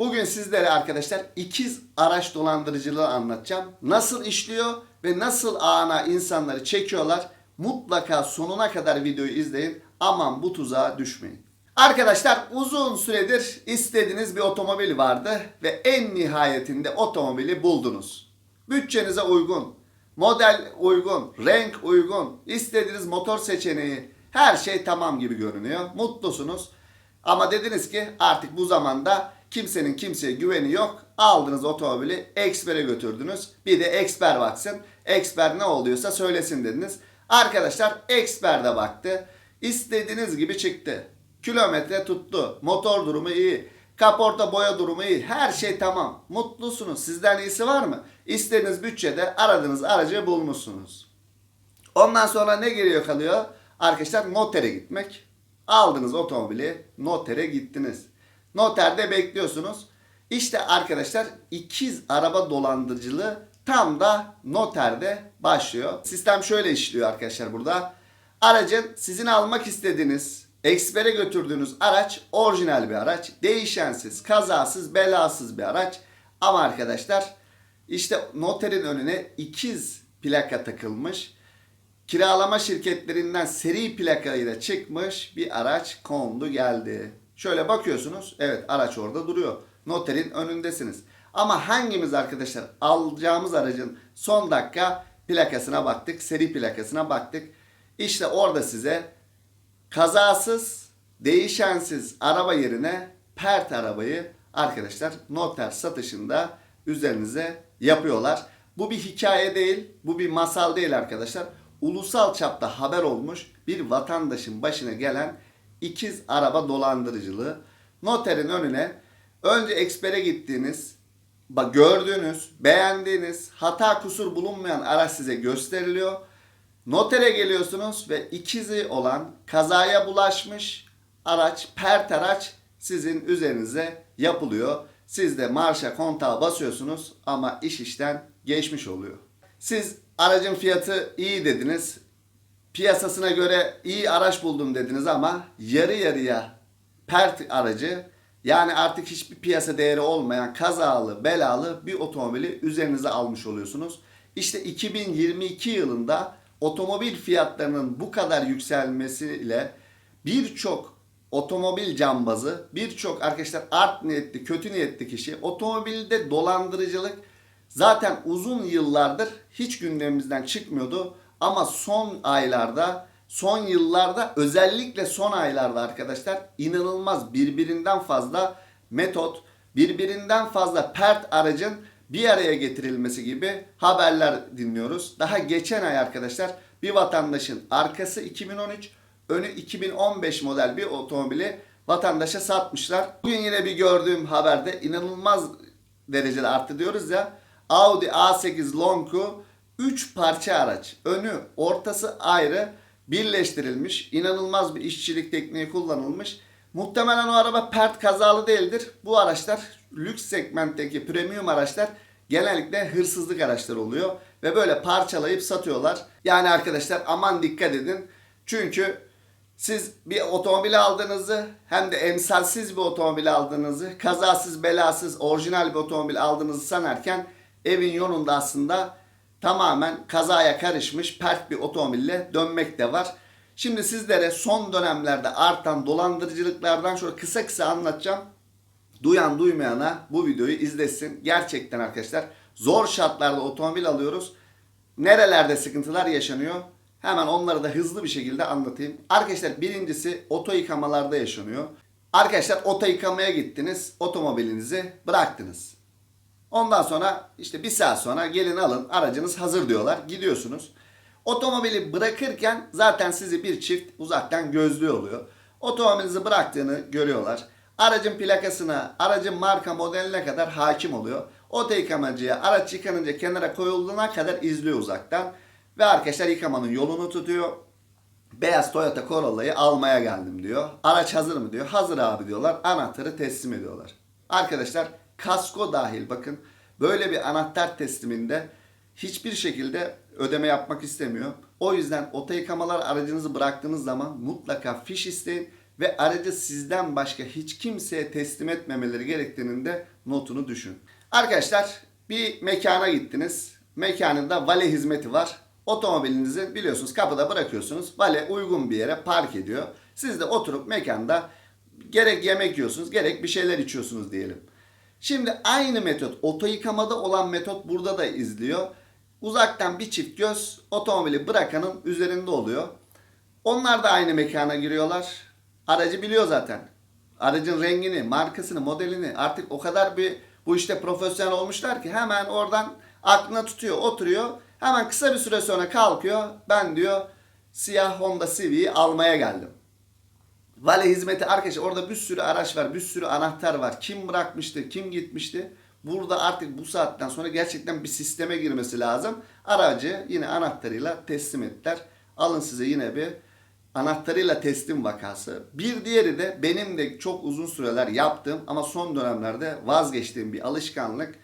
Bugün sizlere arkadaşlar ikiz araç dolandırıcılığı anlatacağım. Nasıl işliyor ve nasıl ağına insanları çekiyorlar. Mutlaka sonuna kadar videoyu izleyin. Aman bu tuzağa düşmeyin. Arkadaşlar uzun süredir istediğiniz bir otomobil vardı ve en nihayetinde otomobili buldunuz. Bütçenize uygun, model uygun, renk uygun, istediğiniz motor seçeneği her şey tamam gibi görünüyor. Mutlusunuz. Ama dediniz ki artık bu zamanda kimsenin kimseye güveni yok. Aldınız otomobili ekspere götürdünüz. Bir de eksper baksın. Eksper ne oluyorsa söylesin dediniz. Arkadaşlar eksper de baktı. İstediğiniz gibi çıktı. Kilometre tuttu. Motor durumu iyi. Kaporta boya durumu iyi. Her şey tamam. Mutlusunuz. Sizden iyisi var mı? İstediğiniz bütçede aradığınız aracı bulmuşsunuz. Ondan sonra ne geliyor kalıyor? Arkadaşlar notere gitmek. Aldınız otomobili, notere gittiniz. Noterde bekliyorsunuz. İşte arkadaşlar ikiz araba dolandırıcılığı tam da noterde başlıyor. Sistem şöyle işliyor arkadaşlar burada. Aracın sizin almak istediğiniz, ekspere götürdüğünüz araç orijinal bir araç. Değişensiz, kazasız, belasız bir araç. Ama arkadaşlar işte noterin önüne ikiz plaka takılmış kiralama şirketlerinden seri plakayla çıkmış bir araç kondu geldi. Şöyle bakıyorsunuz. Evet araç orada duruyor. Noterin önündesiniz. Ama hangimiz arkadaşlar alacağımız aracın son dakika plakasına baktık. Seri plakasına baktık. İşte orada size kazasız, değişensiz araba yerine pert arabayı arkadaşlar noter satışında üzerinize yapıyorlar. Bu bir hikaye değil, bu bir masal değil arkadaşlar. Ulusal çapta haber olmuş bir vatandaşın başına gelen ikiz araba dolandırıcılığı. Noterin önüne önce ekspere gittiğiniz, gördüğünüz, beğendiğiniz, hata kusur bulunmayan araç size gösteriliyor. Notere geliyorsunuz ve ikizi olan kazaya bulaşmış araç, pert araç sizin üzerinize yapılıyor. Siz de marşa kontağa basıyorsunuz ama iş işten geçmiş oluyor. Siz aracın fiyatı iyi dediniz. Piyasasına göre iyi araç buldum dediniz ama yarı yarıya pert aracı yani artık hiçbir piyasa değeri olmayan kazalı belalı bir otomobili üzerinize almış oluyorsunuz. İşte 2022 yılında otomobil fiyatlarının bu kadar yükselmesiyle birçok otomobil cambazı, birçok arkadaşlar art niyetli, kötü niyetli kişi otomobilde dolandırıcılık zaten uzun yıllardır hiç gündemimizden çıkmıyordu. Ama son aylarda, son yıllarda özellikle son aylarda arkadaşlar inanılmaz birbirinden fazla metot, birbirinden fazla pert aracın bir araya getirilmesi gibi haberler dinliyoruz. Daha geçen ay arkadaşlar bir vatandaşın arkası 2013, önü 2015 model bir otomobili vatandaşa satmışlar. Bugün yine bir gördüğüm haberde inanılmaz derecede arttı diyoruz ya. Audi A8 Longu 3 parça araç. Önü, ortası ayrı birleştirilmiş. İnanılmaz bir işçilik tekniği kullanılmış. Muhtemelen o araba pert kazalı değildir. Bu araçlar lüks segmentteki premium araçlar genellikle hırsızlık araçları oluyor. Ve böyle parçalayıp satıyorlar. Yani arkadaşlar aman dikkat edin. Çünkü siz bir otomobil aldığınızı hem de emsalsiz bir otomobil aldığınızı, kazasız belasız orijinal bir otomobil aldığınızı sanarken evin yolunda aslında tamamen kazaya karışmış pert bir otomobille dönmek de var. Şimdi sizlere son dönemlerde artan dolandırıcılıklardan şöyle kısa kısa anlatacağım. Duyan duymayana bu videoyu izlesin. Gerçekten arkadaşlar zor şartlarda otomobil alıyoruz. Nerelerde sıkıntılar yaşanıyor? Hemen onları da hızlı bir şekilde anlatayım. Arkadaşlar birincisi oto yıkamalarda yaşanıyor. Arkadaşlar oto yıkamaya gittiniz. Otomobilinizi bıraktınız. Ondan sonra işte bir saat sonra gelin alın aracınız hazır diyorlar. Gidiyorsunuz. Otomobili bırakırken zaten sizi bir çift uzaktan gözlüyor oluyor. Otomobilinizi bıraktığını görüyorlar. Aracın plakasına, aracın marka modeline kadar hakim oluyor. Oto yıkamacıya araç yıkanınca kenara koyulduğuna kadar izliyor uzaktan. Ve arkadaşlar yıkamanın yolunu tutuyor. Beyaz Toyota Corolla'yı almaya geldim diyor. Araç hazır mı diyor. Hazır abi diyorlar. Anahtarı teslim ediyorlar. Arkadaşlar kasko dahil bakın böyle bir anahtar tesliminde hiçbir şekilde ödeme yapmak istemiyor. O yüzden oto yıkamalar aracınızı bıraktığınız zaman mutlaka fiş isteyin ve aracı sizden başka hiç kimseye teslim etmemeleri gerektiğinin de notunu düşün. Arkadaşlar bir mekana gittiniz. Mekanında vale hizmeti var. Otomobilinizi biliyorsunuz kapıda bırakıyorsunuz. Vale uygun bir yere park ediyor. Siz de oturup mekanda gerek yemek yiyorsunuz gerek bir şeyler içiyorsunuz diyelim. Şimdi aynı metot oto yıkamada olan metot burada da izliyor. Uzaktan bir çift göz otomobili bırakanın üzerinde oluyor. Onlar da aynı mekana giriyorlar. Aracı biliyor zaten. Aracın rengini, markasını, modelini artık o kadar bir bu işte profesyonel olmuşlar ki hemen oradan aklına tutuyor, oturuyor. Hemen kısa bir süre sonra kalkıyor. Ben diyor siyah Honda Civic'i almaya geldim. Vale hizmeti arkadaşlar orada bir sürü araç var, bir sürü anahtar var. Kim bırakmıştı, kim gitmişti? Burada artık bu saatten sonra gerçekten bir sisteme girmesi lazım. Aracı yine anahtarıyla teslim ettiler. Alın size yine bir anahtarıyla teslim vakası. Bir diğeri de benim de çok uzun süreler yaptığım ama son dönemlerde vazgeçtiğim bir alışkanlık.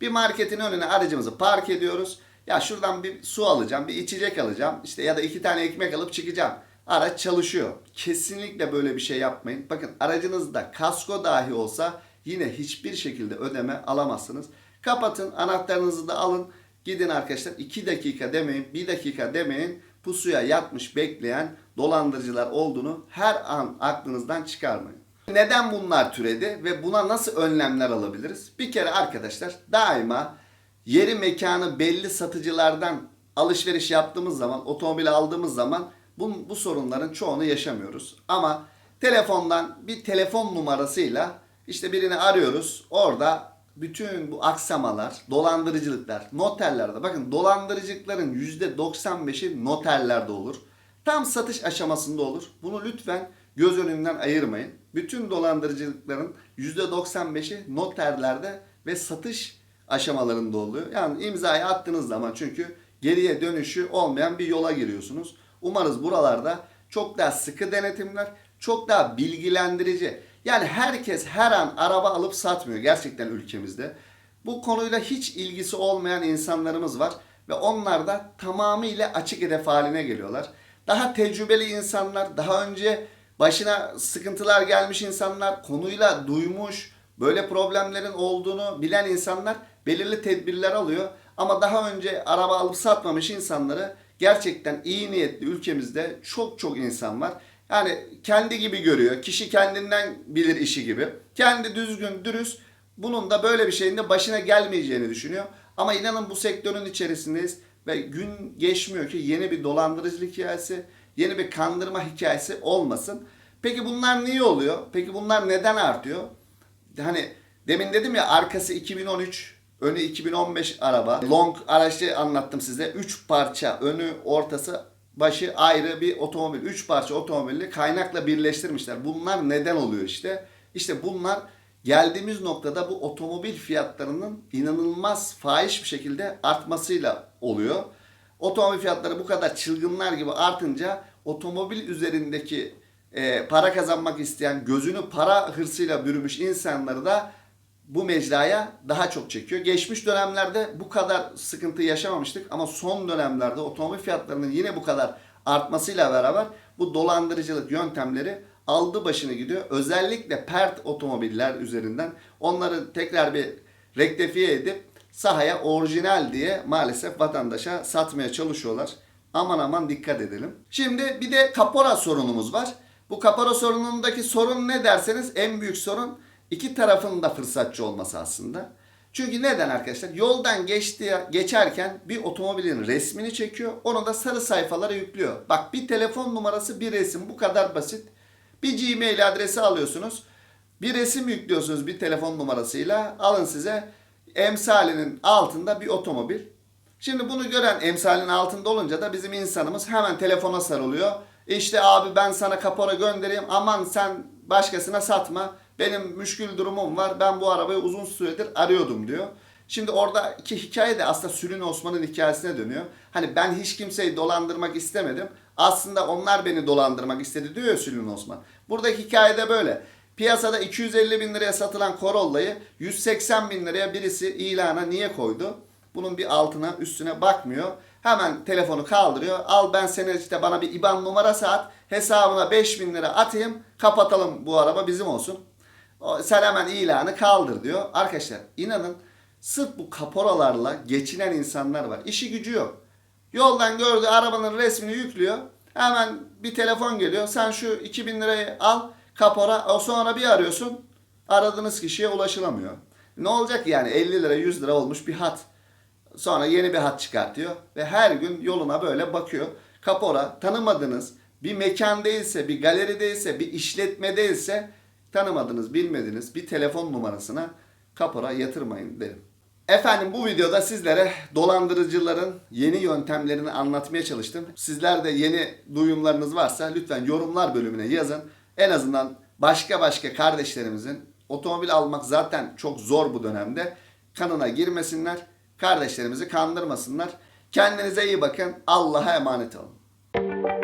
Bir marketin önüne aracımızı park ediyoruz. Ya şuradan bir su alacağım, bir içecek alacağım. İşte ya da iki tane ekmek alıp çıkacağım. Araç çalışıyor. Kesinlikle böyle bir şey yapmayın. Bakın aracınızda kasko dahi olsa yine hiçbir şekilde ödeme alamazsınız. Kapatın, anahtarınızı da alın. Gidin arkadaşlar 2 dakika demeyin, 1 dakika demeyin. Pusuya yatmış bekleyen dolandırıcılar olduğunu her an aklınızdan çıkarmayın. Neden bunlar türedi ve buna nasıl önlemler alabiliriz? Bir kere arkadaşlar daima yeri mekanı belli satıcılardan alışveriş yaptığımız zaman, otomobil aldığımız zaman bu, bu sorunların çoğunu yaşamıyoruz. Ama telefondan bir telefon numarasıyla işte birini arıyoruz. Orada bütün bu aksamalar, dolandırıcılıklar, noterlerde bakın dolandırıcılıkların %95'i noterlerde olur. Tam satış aşamasında olur. Bunu lütfen göz önünden ayırmayın. Bütün dolandırıcılıkların %95'i noterlerde ve satış aşamalarında oluyor. Yani imzayı attığınız zaman çünkü geriye dönüşü olmayan bir yola giriyorsunuz. Umarız buralarda çok daha sıkı denetimler, çok daha bilgilendirici. Yani herkes her an araba alıp satmıyor gerçekten ülkemizde. Bu konuyla hiç ilgisi olmayan insanlarımız var ve onlar da tamamıyla açık hedef haline geliyorlar. Daha tecrübeli insanlar, daha önce başına sıkıntılar gelmiş insanlar, konuyla duymuş, böyle problemlerin olduğunu bilen insanlar belirli tedbirler alıyor. Ama daha önce araba alıp satmamış insanları gerçekten iyi niyetli ülkemizde çok çok insan var. Yani kendi gibi görüyor. Kişi kendinden bilir işi gibi. Kendi düzgün, dürüst. Bunun da böyle bir şeyin de başına gelmeyeceğini düşünüyor. Ama inanın bu sektörün içerisindeyiz. Ve gün geçmiyor ki yeni bir dolandırıcılık hikayesi, yeni bir kandırma hikayesi olmasın. Peki bunlar niye oluyor? Peki bunlar neden artıyor? Hani demin dedim ya arkası 2013, önü 2015 araba. Long araçı anlattım size. 3 parça önü, ortası, başı ayrı bir otomobil. 3 parça otomobili kaynakla birleştirmişler. Bunlar neden oluyor işte? İşte bunlar geldiğimiz noktada bu otomobil fiyatlarının inanılmaz fahiş bir şekilde artmasıyla oluyor. Otomobil fiyatları bu kadar çılgınlar gibi artınca otomobil üzerindeki e, para kazanmak isteyen, gözünü para hırsıyla bürümüş insanları da bu mecraya daha çok çekiyor. Geçmiş dönemlerde bu kadar sıkıntı yaşamamıştık ama son dönemlerde otomobil fiyatlarının yine bu kadar artmasıyla beraber bu dolandırıcılık yöntemleri aldı başını gidiyor. Özellikle pert otomobiller üzerinden onları tekrar bir rektifiye edip sahaya orijinal diye maalesef vatandaşa satmaya çalışıyorlar. Aman aman dikkat edelim. Şimdi bir de kapora sorunumuz var. Bu kapora sorunundaki sorun ne derseniz en büyük sorun iki tarafın da fırsatçı olması aslında. Çünkü neden arkadaşlar? Yoldan geçti, geçerken bir otomobilin resmini çekiyor. Onu da sarı sayfalara yüklüyor. Bak bir telefon numarası bir resim bu kadar basit. Bir Gmail adresi alıyorsunuz. Bir resim yüklüyorsunuz bir telefon numarasıyla. Alın size emsalinin altında bir otomobil. Şimdi bunu gören emsalinin altında olunca da bizim insanımız hemen telefona sarılıyor. İşte abi ben sana kapora göndereyim aman sen başkasına satma. Benim müşkül durumum var ben bu arabayı uzun süredir arıyordum diyor. Şimdi oradaki hikaye de aslında Sülün Osman'ın hikayesine dönüyor. Hani ben hiç kimseyi dolandırmak istemedim. Aslında onlar beni dolandırmak istedi diyor ya Sülün Osman. Buradaki hikaye de böyle. Piyasada 250 bin liraya satılan Corolla'yı 180 bin liraya birisi ilana niye koydu? Bunun bir altına üstüne bakmıyor. Hemen telefonu kaldırıyor. Al ben seni işte bana bir IBAN numarası at. Hesabına 5000 lira atayım. Kapatalım bu araba bizim olsun. Sen hemen ilanı kaldır diyor. Arkadaşlar inanın sırf bu kaporalarla geçinen insanlar var. İşi gücü yok. Yoldan gördüğü arabanın resmini yüklüyor. Hemen bir telefon geliyor. Sen şu 2000 lirayı al kapora. O sonra bir arıyorsun. Aradığınız kişiye ulaşılamıyor. Ne olacak yani 50 lira 100 lira olmuş bir hat. Sonra yeni bir hat çıkartıyor ve her gün yoluna böyle bakıyor. Kapora tanımadığınız bir mekan değilse, bir galeri değilse, bir işletme değilse tanımadığınız, bilmediğiniz bir telefon numarasına kapora yatırmayın derim. Efendim bu videoda sizlere dolandırıcıların yeni yöntemlerini anlatmaya çalıştım. Sizler de yeni duyumlarınız varsa lütfen yorumlar bölümüne yazın. En azından başka başka kardeşlerimizin otomobil almak zaten çok zor bu dönemde. Kanına girmesinler. Kardeşlerimizi kandırmasınlar. Kendinize iyi bakın. Allah'a emanet olun.